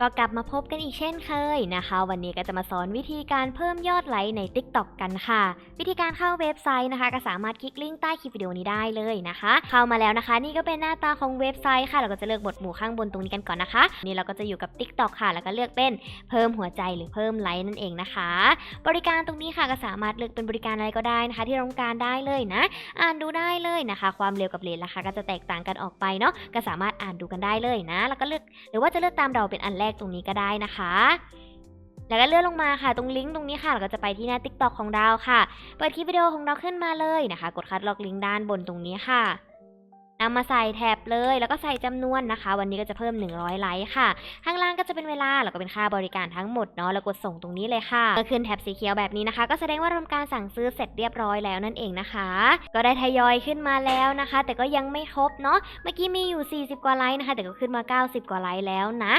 ก็กลับมาพบกันอีกเช่นเคยนะคะ วันนี้ก็จะมาสอนวิธีการเพิ่มยอดไลค์ใน TikTok กันค่ะ วิธีการเข้าเว็บไซต์นะคะ ก็สามารถคลิกลิงก์ใต้คลิปวิดีโอนี้ได้เลยนะคะ เข้ามาแล้วนะคะ นี่ก็เป็นหน้าตาของเว็บไซต์ค่ะ เราก็จะเลือกหมวดหมู่ข้างบนตรงนี้กันก่อนนะคะ นี่เราก็จะอยู่กับ TikTok ค่ะ แล้วก็เลือกเป็นเพิ่มหัวใจหรือเพิ่มไลค์นั่นเองนะคะ บริการตรงนี้ค่ะก็สามารถเลือกเป็นบริการอะไรก็ได้นะคะ ที่ราต้องการได้เลยนะ อ่านดูได้เลยนะคะ ความเร็วกับเลนราคาก็จะแตกต่างกันออกไปเนาะก็สามารถอ่านดูกันได้เลยนะ แล้วก็เลือกหรือว่าจะเลือกตามเราเป็นอันแรกตรงนี้ก็ได้นะคะ แล้วก็เลื่อนลงมาค่ะ ตรงลิงก์ตรงนี้ค่ะเราก็จะไปที่หน้า TikTok ของเราค่ะ เปิดคลิปวิดีโอของเราขึ้นมาเลยนะคะ กดคัดลอกลิงก์ด้านบนตรงนี้ค่ะนำมาใส่แท็บเลยแล้วก็ใส่จำนวนนะคะ วันนี้ก็จะเพิ่ม 100 ไลค์ค่ะ ข้างล่างก็จะเป็นเวลาแล้วก็เป็นค่าบริการทั้งหมดเนาะแล้วกดส่งตรงนี้เลยค่ะเมื่อขึ้นแท็บสีเขียวแบบนี้นะคะ ก็แสดงว่าทำการสั่งซื้อเสร็จเรียบร้อยแล้วนั่นเองนะคะ ก็ได้ทยอยขึ้นมาแล้วนะคะ แต่ก็ยังไม่ครบเนาะเมื่อกี้มีอยู่ 40 กว่าไลค์นะคะ แต่ก็ขึ้นมา 90 กว่าไลค์แล้วนะ